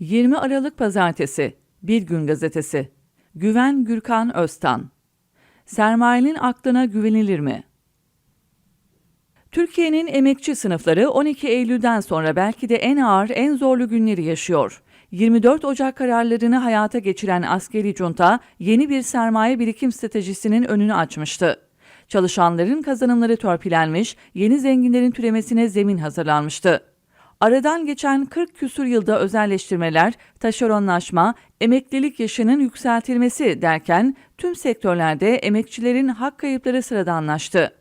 20 Aralık Pazartesi Bir Gün Gazetesi Güven Gürkan Öztan Sermayenin aklına güvenilir mi? Türkiye'nin emekçi sınıfları 12 Eylül'den sonra belki de en ağır, en zorlu günleri yaşıyor. 24 Ocak kararlarını hayata geçiren askeri junta yeni bir sermaye birikim stratejisinin önünü açmıştı. Çalışanların kazanımları törpülenmiş, yeni zenginlerin türemesine zemin hazırlanmıştı. Aradan geçen 40 küsur yılda özelleştirmeler, taşeronlaşma, emeklilik yaşının yükseltilmesi derken tüm sektörlerde emekçilerin hak kayıpları sıradanlaştı.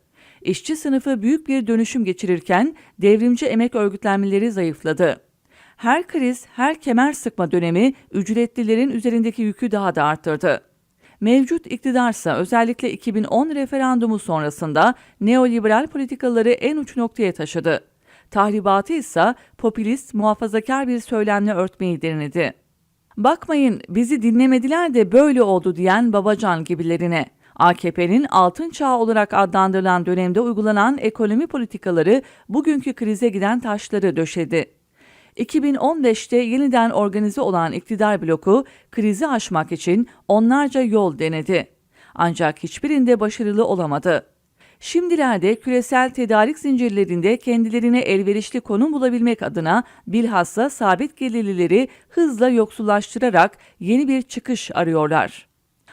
İşçi sınıfı büyük bir dönüşüm geçirirken devrimci emek örgütlenmeleri zayıfladı. Her kriz, her kemer sıkma dönemi ücretlilerin üzerindeki yükü daha da arttırdı. Mevcut iktidarsa özellikle 2010 referandumu sonrasında neoliberal politikaları en uç noktaya taşıdı. Tahribatı ise popülist, muhafazakar bir söylemle örtmeyi denedi. Bakmayın bizi dinlemediler de böyle oldu diyen Babacan gibilerine. AKP'nin altın çağı olarak adlandırılan dönemde uygulanan ekonomi politikaları bugünkü krize giden taşları döşedi. 2015'te yeniden organize olan iktidar bloku krizi aşmak için onlarca yol denedi. Ancak hiçbirinde başarılı olamadı. Şimdilerde küresel tedarik zincirlerinde kendilerine elverişli konum bulabilmek adına bilhassa sabit gelirlileri hızla yoksullaştırarak yeni bir çıkış arıyorlar.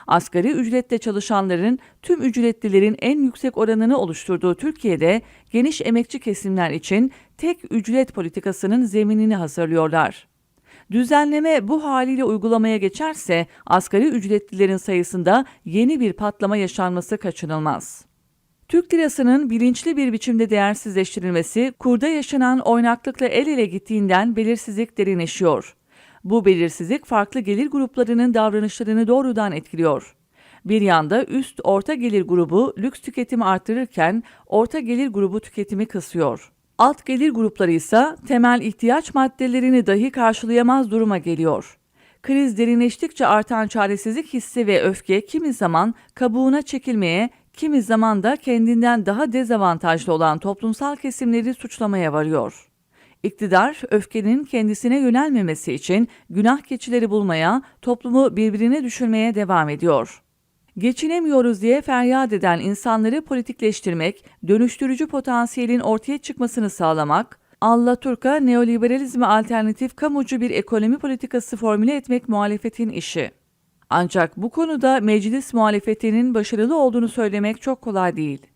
Asgari ücretle çalışanların tüm ücretlilerin en yüksek oranını oluşturduğu Türkiye'de geniş emekçi kesimler için tek ücret politikasının zeminini hazırlıyorlar. Düzenleme bu haliyle uygulamaya geçerse asgari ücretlilerin sayısında yeni bir patlama yaşanması kaçınılmaz. Türk lirasının bilinçli bir biçimde değersizleştirilmesi, kurda yaşanan oynaklıkla el ele gittiğinden belirsizlik derinleşiyor. Bu belirsizlik farklı gelir gruplarının davranışlarını doğrudan etkiliyor. Bir yanda üst orta gelir grubu lüks tüketimi arttırırken orta gelir grubu tüketimi kısıyor. Alt gelir grupları ise temel ihtiyaç maddelerini dahi karşılayamaz duruma geliyor. Kriz derinleştikçe artan çaresizlik hissi ve öfke kimi zaman kabuğuna çekilmeye, kimi zaman da kendinden daha dezavantajlı olan toplumsal kesimleri suçlamaya varıyor. İktidar, öfkenin kendisine yönelmemesi için günah keçileri bulmaya, toplumu birbirine düşürmeye devam ediyor. Geçinemiyoruz diye feryat eden insanları politikleştirmek, dönüştürücü potansiyelin ortaya çıkmasını sağlamak, Allaturka neoliberalizme alternatif kamucu bir ekonomi politikası formüle etmek muhalefetin işi. Ancak bu konuda meclis muhalefetinin başarılı olduğunu söylemek çok kolay değil.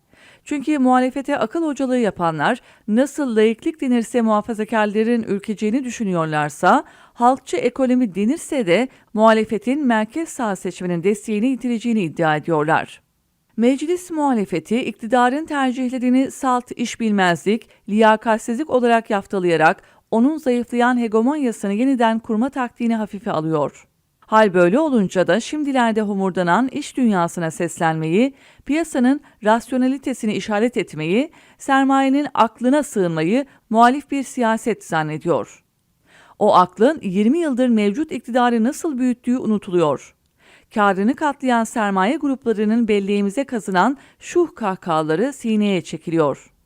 Çünkü muhalefete akıl hocalığı yapanlar nasıl layıklık denirse muhafazakarların ülkeceğini düşünüyorlarsa, halkçı ekonomi denirse de muhalefetin merkez sağ seçmenin desteğini yitireceğini iddia ediyorlar. Meclis muhalefeti iktidarın tercihlerini salt iş bilmezlik, liyakatsizlik olarak yaftalayarak onun zayıflayan hegemonyasını yeniden kurma taktiğini hafife alıyor. Hal böyle olunca da şimdilerde homurdanan iş dünyasına seslenmeyi, piyasanın rasyonalitesini işaret etmeyi, sermayenin aklına sığınmayı muhalif bir siyaset zannediyor. O aklın 20 yıldır mevcut iktidarı nasıl büyüttüğü unutuluyor. Karını katlayan sermaye gruplarının belleğimize kazınan şuh kahkahaları sineye çekiliyor.''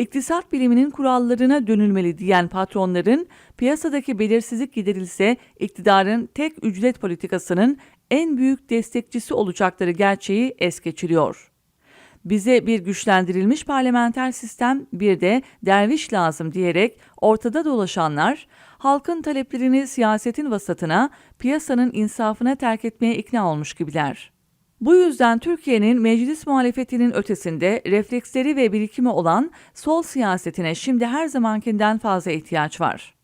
İktisat biliminin kurallarına dönülmeli diyen patronların piyasadaki belirsizlik giderilse iktidarın tek ücret politikasının en büyük destekçisi olacakları gerçeği es geçiriyor. Bize bir güçlendirilmiş parlamenter sistem bir de derviş lazım diyerek ortada dolaşanlar halkın taleplerini siyasetin vasatına, piyasanın insafına terk etmeye ikna olmuş gibiler. Bu yüzden Türkiye'nin meclis muhalefetinin ötesinde refleksleri ve birikimi olan sol siyasetine şimdi her zamankinden fazla ihtiyaç var.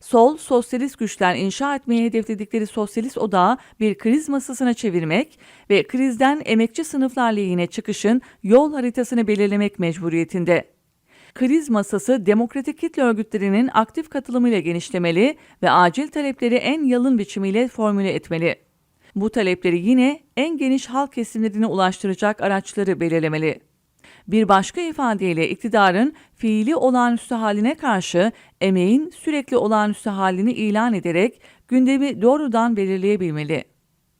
Sol, sosyalist güçler inşa etmeyi hedefledikleri sosyalist odağı bir kriz masasına çevirmek ve krizden emekçi sınıflar lehine çıkışın yol haritasını belirlemek mecburiyetinde. Kriz masası demokratik kitle örgütlerinin aktif katılımıyla genişlemeli ve acil talepleri en yalın biçimiyle formüle etmeli. Bu talepleri yine en geniş halk kesimlerine ulaştıracak araçları belirlemeli. Bir başka ifadeyle iktidarın fiili olağanüstü haline karşı emeğin sürekli olağanüstü halini ilan ederek gündemi doğrudan belirleyebilmeli.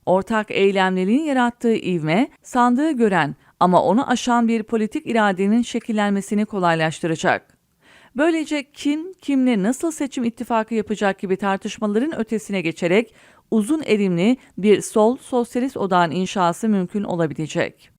Ortak eylemlerin yarattığı ivme, sandığı gören ama onu aşan bir politik iradenin şekillenmesini kolaylaştıracak. Böylece kim kimle nasıl seçim ittifakı yapacak gibi tartışmaların ötesine geçerek uzun erimli bir sol sosyalist odağın inşası mümkün olabilecek.